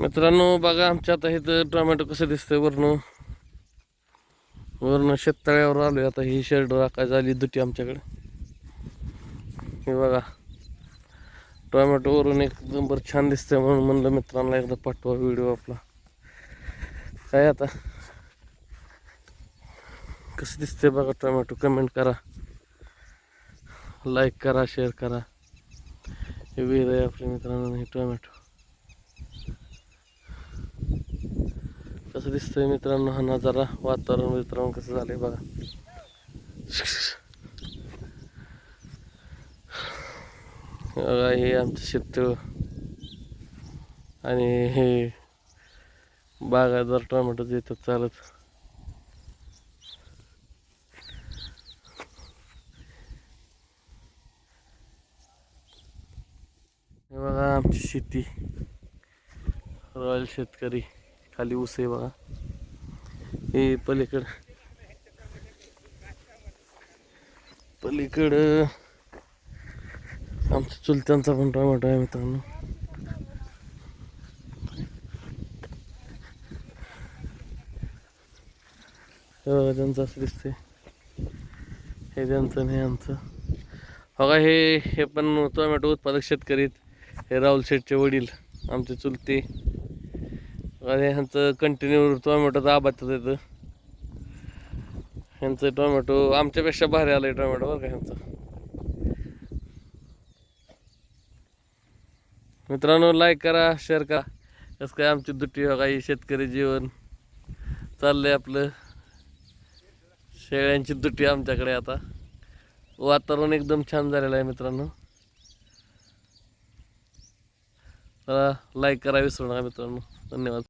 मित्रांनो बघा आमच्या आता इथं टोमॅटो कसं दिसतंय वरनं. वरनं शेततळ्यावर आलोय आता ही शेड राखायची झाली दुटी आमच्याकडे. हे बघा टोमॅटो वरून एक नंबर छान दिसतंय म्हणून म्हणलं मित्रांना एकदा पाठवा व्हिडिओ आपला. काय आता? कसं दिसतंय बघा टोमॅटो? कमेंट करा. लाईक करा शेअर करा. हे विहीर आहे आपल्या मित्रांनो हे टोमॅटो. कसं दिसतंय मित्रांनो? हा नजारा वातावरण मित्रांनो कसं झालंय बघा. बघा हे आमचं शेततळ. आणि हे बागायदार टोमॅटो येतात चालत. हे बघा आमची शेती. रॉयल शेतकरी. खाली ऊस आहे बघा. हे पलीकड. पलीकड आमच्या चुलत्यांचा पण टोमॅटो आहे मित्रांनो. त्यांचं असं दिसतंय. हे त्यांचं नाही आमचं. बघा हे हे पण टोमॅटो उत्पादक शेतकरी हे राहुल शेठचे वडील आमचे चुलते. आणि ह्यांचं कंटिन्यू टोमॅटोचा आबादच येतं ह्यांचं टोमॅटो आमच्यापेक्षा भारी आलं आहे टोमॅटो बरं का ह्यांचं. मित्रांनो लाईक करा शेअर करा. कसं काय आमची दुट्टी हो बघा ही शेतकरी जीवन चाललंय आपलं. शेळ्यांची दुटी आमच्याकडे आता. वातावरण एकदम छान झालेलं आहे मित्रांनो. तर लाईक करा विसरू नका मित्रांनो. धन्यवाद.